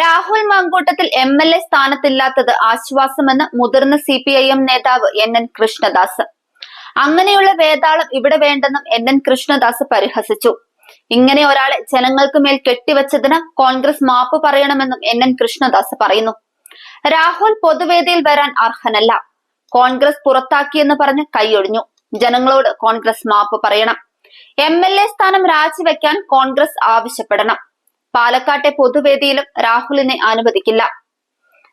Rahul Mankoottathil M L A സ്ഥാനത്തില്ലാത്തത് ആശ്വാസമെന്ന് മുതിർന്ന C P I M നേതാവ് എൻ എൻ കൃഷ്ണദാസ്. അങ്ങനെയുള്ള വേതാളം ഇവിടെ വേണ്ടെന്നും എൻ എൻ കൃഷ്ണദാസ് പരിഹസിച്ചു. ഇങ്ങനെ ഒരാളെ ജനങ്ങൾക്ക് മേൽ കെട്ടിവെച്ചതിന് കോൺഗ്രസ് മാപ്പ് പറയണമെന്നും എൻ എൻ കൃഷ്ണദാസ് പറയുന്നു. രാഹുൽ പൊതുവേദിയിൽ വരാൻ അർഹനല്ല. കോൺഗ്രസ് പുറത്താക്കിയെന്ന് പറഞ്ഞ് കൈയൊഴിഞ്ഞു ജനങ്ങളോട് കോൺഗ്രസ് മാപ്പ് പറയണം. എം എൽ എ സ്ഥാനം രാജിവെക്കാൻ കോൺഗ്രസ് ആവശ്യപ്പെടണം. പാലക്കാട്ടെ പൊതുവേദിയിലും രാഹുലിനെ അനുവദിക്കില്ല.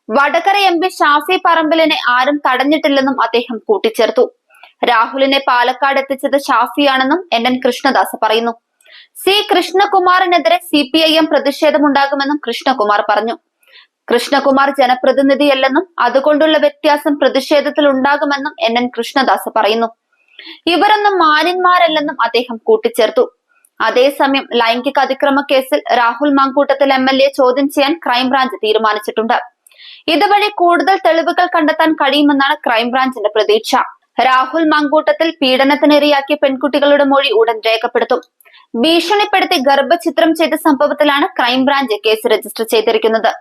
വടകര എം പി ഷാഫി പറമ്പിലിനെ ആരും തടഞ്ഞിട്ടില്ലെന്നും അദ്ദേഹം കൂട്ടിച്ചേർത്തു. രാഹുലിനെ പാലക്കാട് എത്തിച്ചത് ഷാഫിയാണെന്നും എൻ എൻ കൃഷ്ണദാസ് പറയുന്നു. സി കൃഷ്ണകുമാറിനെതിരെ സി പി ഐ എം പ്രതിഷേധമുണ്ടാകുമെന്നും കൃഷ്ണകുമാർ പറഞ്ഞു. കൃഷ്ണകുമാർ ജനപ്രതിനിധിയല്ലെന്നും അതുകൊണ്ടുള്ള വ്യത്യാസം പ്രതിഷേധത്തിൽ ഉണ്ടാകുമെന്നും എൻ എൻ കൃഷ്ണദാസ് പറയുന്നു. ഇവരൊന്നും മാന്യന്മാരല്ലെന്നും അദ്ദേഹം കൂട്ടിച്ചേർത്തു. അതേസമയം ലൈംഗിക അതിക്രമ കേസിൽ Rahul Mankoottathil M L A ചോദ്യം ചെയ്യാൻ ക്രൈംബ്രാഞ്ച് തീരുമാനിച്ചിട്ടുണ്ട്. ഇതുവഴി കൂടുതൽ തെളിവുകൾ കണ്ടെത്താൻ കഴിയുമെന്നാണ് ക്രൈംബ്രാഞ്ചിന്റെ പ്രതീക്ഷ. രാഹുൽ മാങ്കൂട്ടത്തിൽ പീഡനത്തിനിരയാക്കിയ പെൺകുട്ടികളുടെ മൊഴി ഉടൻ രേഖപ്പെടുത്തും. ഭീഷണിപ്പെടുത്തി ഗർഭചിത്രം ചെയ്ത സംഭവത്തിലാണ് ക്രൈംബ്രാഞ്ച് കേസ് രജിസ്റ്റർ ചെയ്തിരിക്കുന്നത്.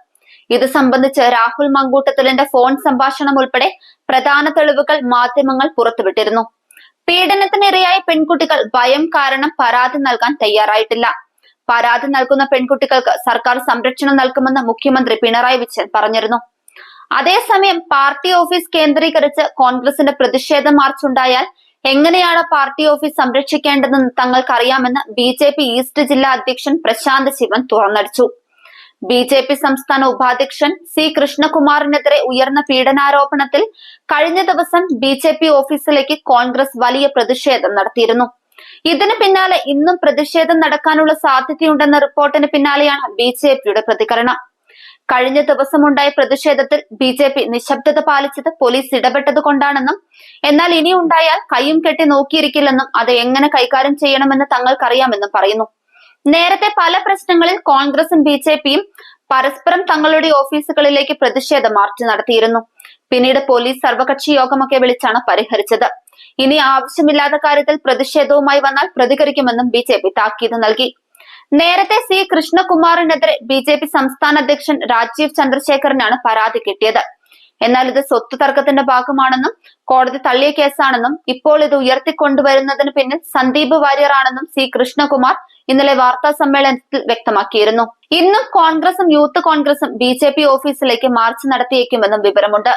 ഇത് സംബന്ധിച്ച് രാഹുൽ മങ്കൂട്ടത്തിലിന്റെ ഫോൺ സംഭാഷണം ഉൾപ്പെടെ പ്രധാന തെളിവുകൾ മാധ്യമങ്ങൾ പുറത്തുവിട്ടിരുന്നു. പീഡനത്തിനിരയായ പെൺകുട്ടികൾ ഭയം കാരണം പരാതി നൽകാൻ തയ്യാറായിട്ടില്ല. പരാതി നൽകുന്ന പെൺകുട്ടികൾക്ക് സർക്കാർ സംരക്ഷണം നൽകുമെന്ന് മുഖ്യമന്ത്രി പിണറായി വിജയൻ പറഞ്ഞിരുന്നു. അതേസമയം പാർട്ടി ഓഫീസ് കേന്ദ്രീകരിച്ച് കോൺഗ്രസിന്റെ പ്രതിഷേധ മാർച്ച് ഉണ്ടായാൽ എങ്ങനെയാണ് പാർട്ടി ഓഫീസ് സംരക്ഷിക്കേണ്ടതെന്ന് തങ്ങൾക്കറിയാമെന്ന് ബി ജെ പി ഈസ്റ്റ് ജില്ലാ അധ്യക്ഷൻ പ്രശാന്ത് ശിവൻ തുറന്നടിച്ചു. ബി ജെ പി സംസ്ഥാന ഉപാധ്യക്ഷൻ സി കൃഷ്ണകുമാറിനെതിരെ ഉയർന്ന പീഡനാരോപണത്തിൽ കഴിഞ്ഞ ദിവസം ബി ജെ പി ഓഫീസിലേക്ക് കോൺഗ്രസ് വലിയ പ്രതിഷേധം നടത്തിയിരുന്നു. ഇതിന് പിന്നാലെ ഇന്നും പ്രതിഷേധം നടക്കാനുള്ള സാധ്യതയുണ്ടെന്ന റിപ്പോർട്ടിന് പിന്നാലെയാണ് ബി ജെ പിയുടെ പ്രതികരണം. കഴിഞ്ഞ ദിവസമുണ്ടായ പ്രതിഷേധത്തിൽ ബി ജെ പി നിശബ്ദത പാലിച്ചത് പോലീസ് ഇടപെട്ടത് കൊണ്ടാണെന്നും എന്നാൽ ഇനി ഉണ്ടായാൽ കൈയും കെട്ടി നോക്കിയിരിക്കില്ലെന്നും അത് എങ്ങനെ കൈകാര്യം ചെയ്യണമെന്ന് തങ്ങൾക്കറിയാമെന്നും പറയുന്നു. നേരത്തെ പല പ്രശ്നങ്ങളിൽ കോൺഗ്രസും ബി ജെ പിയും പരസ്പരം തങ്ങളുടെ ഓഫീസുകളിലേക്ക് പ്രതിഷേധ മാർച്ച് നടത്തിയിരുന്നു. പിന്നീട് പോലീസ് സർവകക്ഷി യോഗമൊക്കെ വിളിച്ചാണ് പരിഹരിച്ചത്. ഇനി ആവശ്യമില്ലാത്ത കാര്യത്തിൽ പ്രതിഷേധവുമായി വന്നാൽ പ്രതികരിക്കുമെന്നും ബി ജെ പി താക്കീത് നൽകി. നേരത്തെ സി കൃഷ്ണകുമാറിനെതിരെ ബി ജെ പി സംസ്ഥാന അധ്യക്ഷൻ രാജീവ് ചന്ദ്രശേഖരനാണ് പരാതി കിട്ടിയത്. എന്നാൽ ഇത് സ്വത്ത് തർക്കത്തിന്റെ ഭാഗമാണെന്നും കോടതി തള്ളിയ കേസാണെന്നും ഇപ്പോൾ ഇത് ഉയർത്തിക്കൊണ്ടുവരുന്നതിന് പിന്നിൽ സന്ദീപ് വാര്യറാണെന്നും സി കൃഷ്ണകുമാർ ഇന്നലെ വാർത്താ സമ്മേളനത്തിൽ വ്യക്തമാക്കിയിരുന്നു. ഇന്നും കോൺഗ്രസും യൂത്ത് കോൺഗ്രസും ബി ഓഫീസിലേക്ക് മാർച്ച് നടത്തിയേക്കുമെന്നും വിവരമുണ്ട്.